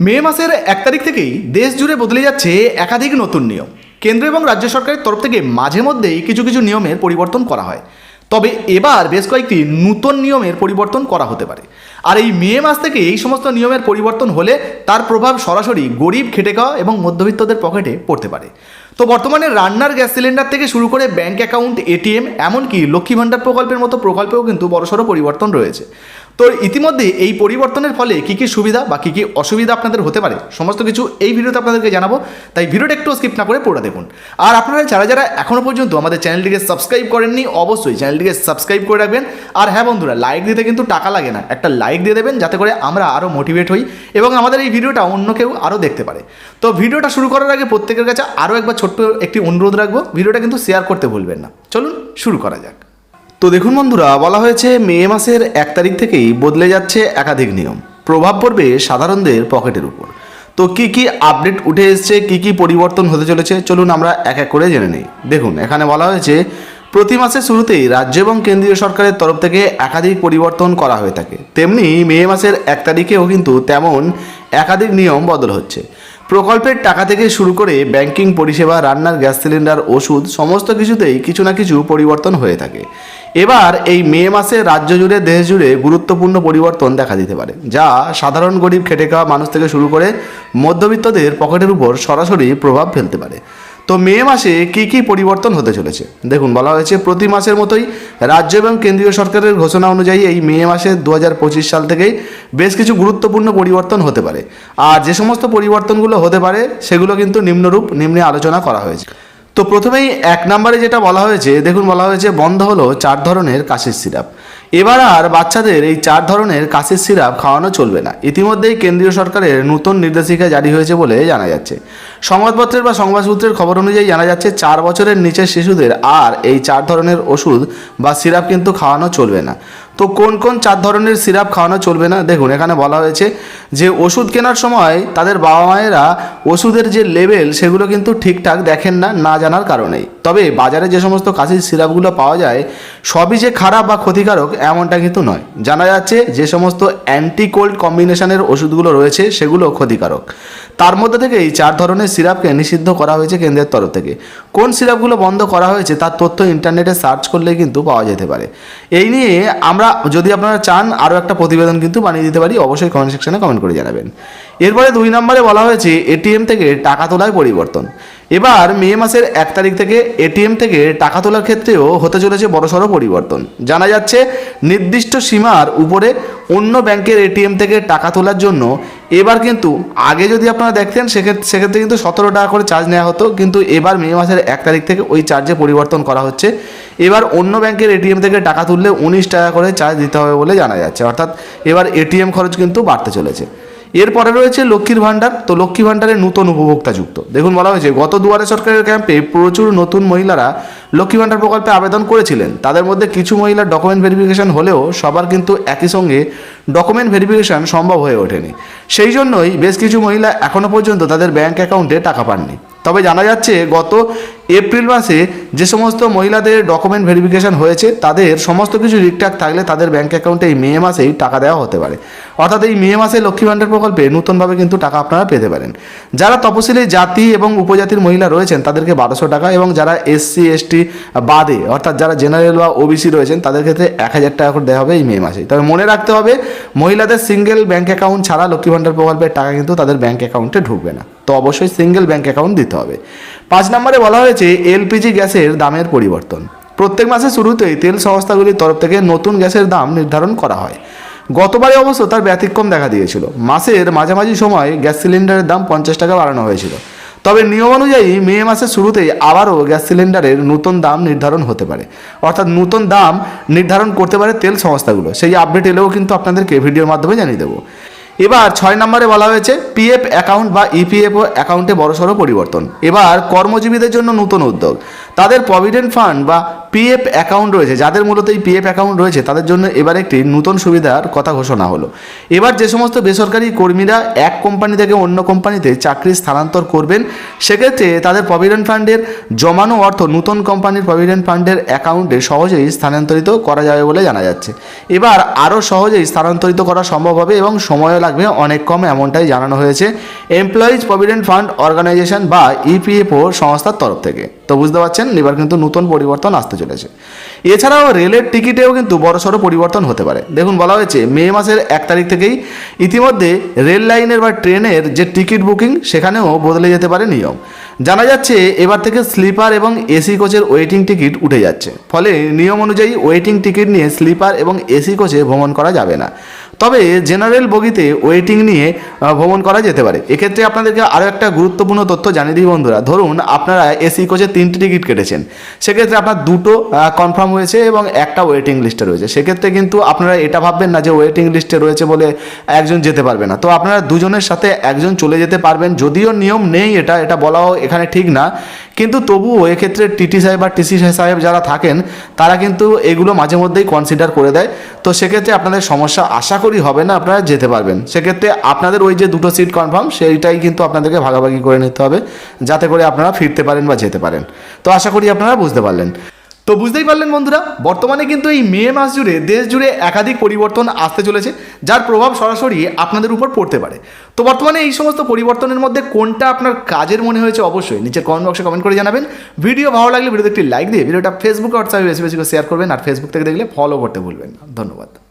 মে মাসের এক তারিখ থেকেই দেশ জুড়ে বদলে যাচ্ছে একাধিক নতুন নিয়ম। কেন্দ্র এবং রাজ্য সরকারের তরফ থেকে মাঝে মধ্যেই কিছু কিছু নিয়মের পরিবর্তন করা হয়। তবে এবার বেশ কয়েকটি নূতন নিয়মের পরিবর্তন করা হতে পারে। আর এই মে মাস থেকে এই সমস্ত নিয়মের পরিবর্তন হলে তার প্রভাব সরাসরি গরিব, খেটে খাওয়া এবং মধ্যবিত্তদের পকেটে পড়তে পারে। তো বর্তমানে রান্নার গ্যাস সিলিন্ডার থেকে শুরু করে ব্যাঙ্ক অ্যাকাউন্ট এটিএম এমনকি লক্ষ্মী ভাণ্ডার প্রকল্পের মতো প্রকল্পেও কিন্তু বড়সড় পরিবর্তন রয়েছে। তো ইতিমধ্যে এই পরিবর্তনের ফলে কী কী সুবিধা বা কী কী অসুবিধা আপনাদের হতে পারে, সমস্ত কিছু এই ভিডিওতে আপনাদেরকে জানাব, তাই ভিডিওটা একটু স্কিপ না করে পড়ে দেখুন। আর আপনারা যারা যারা এখনও পর্যন্ত আমাদের চ্যানেলটিকে সাবস্ক্রাইব করেননি, অবশ্যই চ্যানেলটিকে সাবস্ক্রাইব করে রাখবেন। আর হ্যাঁ বন্ধুরা লাইক দিতে কিন্তু টাকা লাগে না, একটা লাইক দিয়ে দেবেন যাতে করে আমরা আরও মোটিভেট হই এবং আমাদের এই ভিডিওটা অন্য কেউ আরও দেখতে পারে। তো ভিডিওটা শুরু করার আগে প্রত্যেকের কাছে আরও একবার ছোট্ট একটি অনুরোধ রাখব, ভিডিওটা কিন্তু শেয়ার করতে ভুলবেন না। চলুন শুরু করা যাক। তো দেখুন বন্ধুরা, বলা হয়েছে মে মাসের এক তারিখ থেকেই বদলে যাচ্ছে একাধিক নিয়ম। প্রভাব পড়বে সাধারণদের পকেটের উপর। তো কি কি আপডেট উঠে এসছে, কি কি পরিবর্তন হতে চলেছে, চলুন আমরা এক এক করে জেনে নিই। দেখুন, এখানে বলা হয়েছে, প্রতি মাসের শুরুতেই রাজ্য এবং কেন্দ্রীয় সরকারের তরফ থেকে একাধিক পরিবর্তন করা হয়ে থাকে। তেমনি মে মাসের এক তারিখেও কিন্তু তেমন একাধিক নিয়ম বদল হচ্ছে। প্রকল্পের টাকা থেকে শুরু করে ব্যাংকিং পরিষেবা, রান্নার গ্যাস সিলিন্ডার, ওষুধ, সমস্ত কিছুতেই কিছু না কিছু পরিবর্তন হয়ে থাকে। এবার এই মে মাসে রাজ্য জুড়ে, দেশ জুড়ে গুরুত্বপূর্ণ পরিবর্তন দেখা দিতে পারে, যা সাধারণ গরিব খেটে খাওয়া মানুষ থেকে শুরু করে মধ্যবিত্তদের পকেটের উপর সরাসরি প্রভাব ফেলতে পারে। তো মে মাসে কি কি পরিবর্তন হতে চলেছে? দেখুন, বলা হয়েছে প্রতি মাসের মতোই রাজ্য এবং কেন্দ্রীয় সরকারের ঘোষণা অনুযায়ী এই মে মাসে দু হাজার পঁচিশ সাল থেকেই বেশ কিছু গুরুত্বপূর্ণ পরিবর্তন হতে পারে। আর যে সমস্ত পরিবর্তনগুলো হতে পারে, সেগুলো কিন্তু নিম্নরূপ, নিম্নে আলোচনা করা হয়েছে। তো প্রথমেই এক নম্বরে যেটা বলা হয়েছে, দেখুন বলা হয়েছে, বন্ধ হলো চার ধরনের কাশির সিরাপ। এবার আর বাচ্চাদের এই চার ধরনের কাশির সিরাপ খাওয়ানো চলবে না। ইতিমধ্যেই কেন্দ্রীয় সরকারের নতুন নির্দেশিকা জারি হয়েছে বলে জানা যাচ্ছে। সংবাদপত্রের বা সংবাদসূত্রের খবর অনুযায়ী জানা যাচ্ছে, চার বছরের নিচের শিশুদের আর এই চার ধরনের ওষুধ বা সিরাপ কিন্তু খাওয়ানো চলবে না। তো কোন কোন চার ধরনের সিরাপ খাওয়ানো চলবে না? দেখুন, এখানে বলা হয়েছে যে ওষুধ কেনার সময় তাদের বাবা মায়েরা ওষুধের যে লেভেল সেগুলো কিন্তু ঠিকঠাক দেখেন না না জানার কারণেই। তবে বাজারে যে সমস্ত কাশির সিরাপগুলো পাওয়া যায়, সবই যে খারাপ বা ক্ষতিকারক এমনটা কিন্তু নয়। জানা যাচ্ছে যে সমস্ত অ্যান্টি কোল্ড কম্বিনেশনের ওষুধগুলো রয়েছে, সেগুলো ক্ষতিকারক। তার মধ্যে থেকে এই চার ধরনের সিরাপকে নিষিদ্ধ করা হয়েছে কেন্দ্রের তরফ থেকে। কোন সিরাপগুলো বন্ধ করা হয়েছে তার তথ্য ইন্টারনেটে সার্চ করলে কিন্তু পাওয়া যেতে পারে। এই নিয়ে আমরা, যদি আপনারা চান, আরও একটা প্রতিবেদন কিন্তু বানিয়ে দিতে পারি, অবশ্যই কমেন্ট সেকশনে কমেন্ট করে জানাবেন। এরপরে দুই নম্বরে বলা হয়েছে, এটিএম থেকে টাকা তোলায় পরিবর্তন। এবার মে মাসের এক তারিখ থেকে এটিএম থেকে টাকা তোলার ক্ষেত্রেও হতে চলেছে বড়সড় পরিবর্তন। জানা যাচ্ছে, নির্দিষ্ট সীমার উপরে অন্য ব্যাংকের এটিএম থেকে টাকা তোলার জন্য এবার কিন্তু, আগে যদি আপনারা দেখতেন, সেক্ষেত্রে সেক্ষেত্রে কিন্তু সতেরো টাকা করে চার্জ নেওয়া হতো, কিন্তু এবার মে মাসের এক তারিখ থেকে ওই চার্জে পরিবর্তন করা হচ্ছে। এবার অন্য ব্যাংকের এটিএম থেকে টাকা তুললে উনিশ টাকা করে চার্জ দিতে হবে বলে জানা যাচ্ছে। অর্থাৎ এবার এটিএম খরচ কিন্তু বাড়তে চলেছে। এরপরে রয়েছে লক্ষ্মীর ভাণ্ডার। তো লক্ষ্মী ভাণ্ডারের নতুন উপভোক্তা যুক্ত। দেখুন বলা হয়েছে, গত দুয়ারে সরকারের ক্যাম্পে প্রচুর নতুন মহিলারা লক্ষ্মী ভাণ্ডার প্রকল্পে আবেদন করেছিলেন। তাদের মধ্যে কিছু মহিলার ডকুমেন্ট ভেরিফিকেশন হলেও সবার কিন্তু একই সঙ্গে ডকুমেন্ট ভেরিফিকেশন সম্ভব হয়ে ওঠেনি। সেই জন্যই বেশ কিছু মহিলা এখনও পর্যন্ত তাদের ব্যাঙ্ক অ্যাকাউন্টে টাকা পাননি। তবে জানা যাচ্ছে গত এপ্রিল মাসে যে সমস্ত মহিলাদের ডকুমেন্ট ভেরিফিকেশন হয়েছে, তাদের সমস্ত কিছু ঠিকঠাক থাকলে তাদের ব্যাঙ্ক অ্যাকাউন্টে এই মে মাসেই টাকা দেওয়া হতে পারে। অর্থাৎ এই মে মাসে লক্ষ্মী ভাণ্ডার প্রকল্পে নতুনভাবে কিন্তু টাকা আপনারা পেতে পারেন। যারা তপশিলি জাতি এবং উপজাতির মহিলা রয়েছেন, তাদেরকে বারোশো টাকা এবং যারা এসসি, এসটি বাদে, অর্থাৎ যারা জেনারেল বা ওবিসি রয়েছেন, তাদের ক্ষেত্রে এক হাজার টাকা করে দেওয়া হবে এই মে মাসে তবে মনে রাখতে হবে, মহিলাদের সিঙ্গেল ব্যাঙ্ক অ্যাকাউন্ট ছাড়া লক্ষ্মী ভাণ্ডার প্রকল্পের টাকা কিন্তু তাদের ব্যাঙ্ক অ্যাকাউন্টে ঢুকবে না। তো অবশ্যই সিঙ্গেল ব্যাঙ্ক অ্যাকাউন্ট দিতে হবে। পাঁচ নম্বরে বলা হয়েছে, এলপিজি গ্যাসের দামের পরিবর্তন। প্রত্যেক মাসের শুরুতেই তেল সংস্থাগুলির তরফ থেকে নতুন গ্যাসের দাম নির্ধারণ করা হয়। গতবারে অবশ্য তার ব্যতিক্রম দেখা দিয়েছিল। মাসের মাঝামাঝি সময় গ্যাস সিলিন্ডারের দাম পঞ্চাশ টাকা বাড়ানো হয়েছিল। তবে নিয়ম অনুযায়ী মে মাসের শুরুতেই আবারও গ্যাস সিলিন্ডারের নতুন দাম নির্ধারণ হতে পারে। অর্থাৎ নতুন দাম নির্ধারণ করতে পারে তেল সংস্থাগুলো। সেই আপডেট এলেও কিন্তু আপনাদেরকে ভিডিওর মাধ্যমে জানিয়ে দেবো। এবার ছয় নম্বরে বলা হয়েছে পিএফ অ্যাকাউন্ট বা ইপিএফও অ্যাকাউন্টে বড়সড় পরিবর্তন। এবার কর্মজীবীদের জন্য নতুন উদ্যোগ। তাদের প্রভিডেন্ট ফান্ড বা পিএফ অ্যাকাউন্ট রয়েছে, যাদের মূলত এই পিএফ অ্যাকাউন্ট রয়েছে, তাদের জন্য এবার একটি নতুন সুবিধার কথা ঘোষণা হলো। এবার যে সমস্ত বেসরকারি কর্মীরা এক কোম্পানি থেকে অন্য কোম্পানিতে চাকরি স্থানান্তর করবেন, সেক্ষেত্রে তাদের প্রভিডেন্ট ফান্ডের জমানো অর্থ নতুন কোম্পানির প্রভিডেন্ট ফান্ডের অ্যাকাউন্টে সহজেই স্থানান্তরিত করা যাবে বলে জানা যাচ্ছে। এবার আরও সহজেই স্থানান্তরিত করা সম্ভব হবে এবং সময়ও লাগবে অনেক কম, এমনটাই জানানো হয়েছে এমপ্লয়িজ প্রভিডেন্ট ফান্ড অর্গানাইজেশন বা ইপিএফও সংস্থার তরফ থেকে। তো বুঝতে পারছেন? এবার কিন্তু নতুন পরিবর্তন আসতে চলেছে। এছাড়াও রেলের টিকিটেও কিন্তু বড়সড় পরিবর্তন হতে পারে। দেখুন, বলা হয়েছে, মে মাসের এক তারিখ থেকেই ইতিমধ্যে রেল লাইনের বা ট্রেনের যে টিকিট বুকিং, সেখানেও বদলে যেতে পারে নিয়ম। জানা যাচ্ছে, এবার থেকে স্লিপার এবং এসি কোচের ওয়েটিং টিকিট উঠে যাচ্ছে। ফলে নিয়ম অনুযায়ী ওয়েটিং টিকিট নিয়ে স্লিপার এবং এসি কোচে ভ্রমণ করা যাবে না। তবে জেনারেল বগিতে ওয়েটিং নিয়ে ভ্রমণ করা যেতে পারে। এক্ষেত্রে আপনাদেরকে আরও একটা গুরুত্বপূর্ণ তথ্য জানিয়ে দিই বন্ধুরা। ধরুন, আপনারা এসি কোচে তিনটি টিকিট কেটেছেন। সেক্ষেত্রে আপনার দুটো কনফার্ম হয়েছে এবং একটা ওয়েটিং লিস্টে রয়েছে। সেক্ষেত্রে কিন্তু আপনারা এটা ভাববেন না যে ওয়েটিং লিস্টে রয়েছে বলে একজন যেতে পারবে না। তো আপনারা দুজনের সাথে একজন চলে যেতে পারবেন। যদিও নিয়ম নেই এটা এটা বলাও এখানে ঠিক না। কিন্তু তবুও এক্ষেত্রে টিটি সাহেব বা টিসি সাহেব যারা থাকেন, তারা কিন্তু এগুলো মাঝে মধ্যেই কনসিডার করে দেয়। তো সেক্ষেত্রে আপনাদের সমস্যা আশা করি হবে না, আপনারা যেতে পারবেন। সেক্ষেত্রে আপনাদের ওই যে দুটো সিট কনফার্ম সেইটাই কিন্তু আপনাদেরকে ভাগাভাগি করে নিতে হবে, যাতে করে আপনারা ফিরতে পারেন বা যেতে পারেন। তো আশা করি আপনারা বুঝতে পারলেন। তো বুঝতেই পারলেন বন্ধুরা, বর্তমানে কিন্তু এই মে মাস জুড়ে দেশ জুড়ে একাধিক পরিবর্তন আসতে চলেছে, যার প্রভাব সরাসরি আপনাদের উপর পড়তে পারে। তো বর্তমানে এই সমস্ত পরিবর্তনের মধ্যে কোনটা আপনার কাজের মনে হয়েছে অবশ্যই নিচের কমেন্ট বক্সে কমেন্ট করে জানাবেন। ভিডিও ভালো লাগলে ভিডিওতে একটি লাইক দিয়ে, ভিডিওটা ফেসবুকে হোয়াটসঅ্যাপে বেশি বেশি করে শেয়ার করবেন আর ফেসবুক থেকে দেখলে ফলো করতে ভুলবেন না। ধন্যবাদ।